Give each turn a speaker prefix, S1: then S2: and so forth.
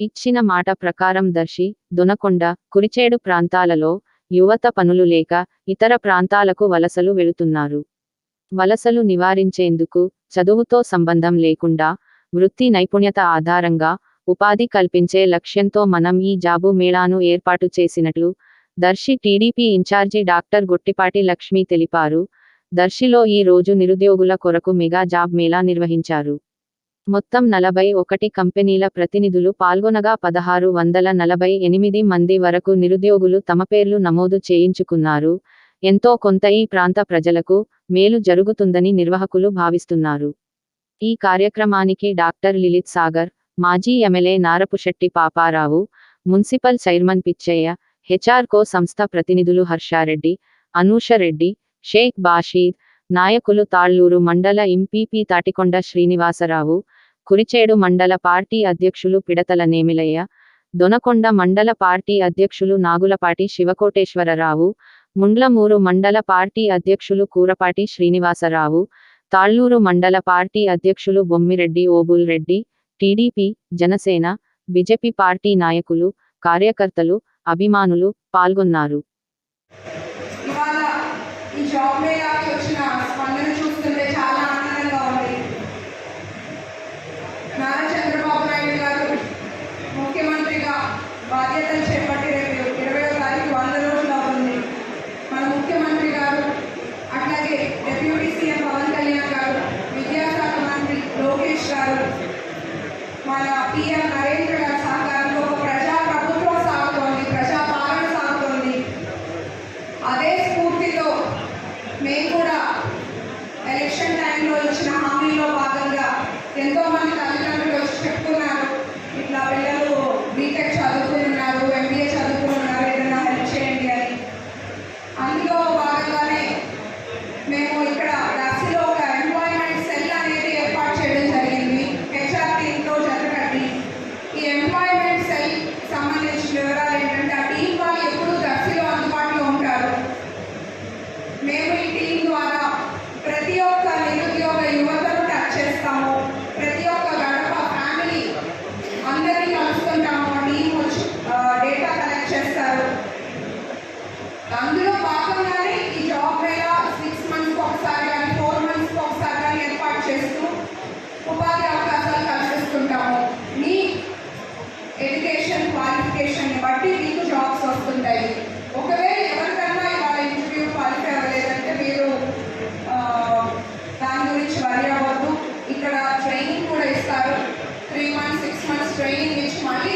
S1: ఇచ్చిన మాట ప్రకారం దర్శి దొనకొండ కురిచేడు ప్రాంతాలలో యువత పనులు లేక ఇతర ప్రాంతాలకు వలసలు వెళుతున్నారు. వలసలు నివారించేందుకు చదువుతో సంబంధం లేకుండా వృత్తి నైపుణ్యత ఆధారంగా ఉపాధి కల్పించే లక్ష్యంతో మనం ఈ జాబు మేళాను ఏర్పాటు చేసినట్లు Darsi TDP incharge doctor Gottipati Lakshmi తెలిపారు. దర్శిలో ఈ రోజు నిరుద్యోగుల కొరకు మెగా జాబ్ మేళా నిర్వహించారు. మొత్తం నలభై ఒకటి కంపెనీల ప్రతినిధులు పాల్గొనగా పదహారు వందల నలభై ఎనిమిది మంది వరకు నిరుద్యోగులు తమ పేర్లు నమోదు చేయించుకున్నారు. ఎంతో కొంత ఈ ప్రాంత ప్రజలకు మేలు జరుగుతుందని నిర్వాహకులు భావిస్తున్నారు. ఈ కార్యక్రమానికి డాక్టర్ లిలిత్ సాగర్ మాజీ MLA Narapusetty Paparao municipal chairman Pichaiah హెచ్ఆర్కో సంస్థ ప్రతినిధులు హర్షారెడ్డి అనూష రెడ్డి షేక్ బాషీద్ నాయకులు తాళ్ళూరు మండల ఎంపీపీ తాటికొండ శ్రీనివాసరావు కురిచేడు మండల పార్టీ అధ్యక్షులు పిడతల నేమిలయ్య దొనకొండ మండల పార్టీ అధ్యక్షులు నాగులపాటి శివకోటేశ్వరరావు ముండ్లమూరు మండల పార్టీ అధ్యక్షులు కూరపాటి శ్రీనివాసరావు తాళ్ళూరు మండల పార్టీ అధ్యక్షులు Bommireddy Obul Reddy TDP Janasena BJP party నాయకులు కార్యకర్తలు అభిమానులు పాల్గొన్నారు.
S2: జాబ్ మేళాకి వచ్చిన స్పందన చూసి అందులో భాగంగానే ఈ జాబ్ మేళ సిక్స్ మంత్స్కి ఒకసారి కానీ ఫోర్ మంత్స్కి ఒకసారి కానీ ఏర్పాటు చేస్తూ ఉపాధి అవకాశాలు కల్పిస్తుంటాము. మీ ఎడ్యుకేషన్ క్వాలిఫికేషన్ బట్టి మీకు జాబ్స్ వస్తుంటాయి. ఒకవేళ ఎవరికన్నా ఇవాళ ఇంటర్వ్యూ క్వాలిఫై అవ్వలేదంటే మీరు దాని గురించి వరి అవ్వద్దు. ఇక్కడ ట్రైనింగ్ కూడా ఇస్తారు. Three months six months training ఇచ్చి మళ్ళీ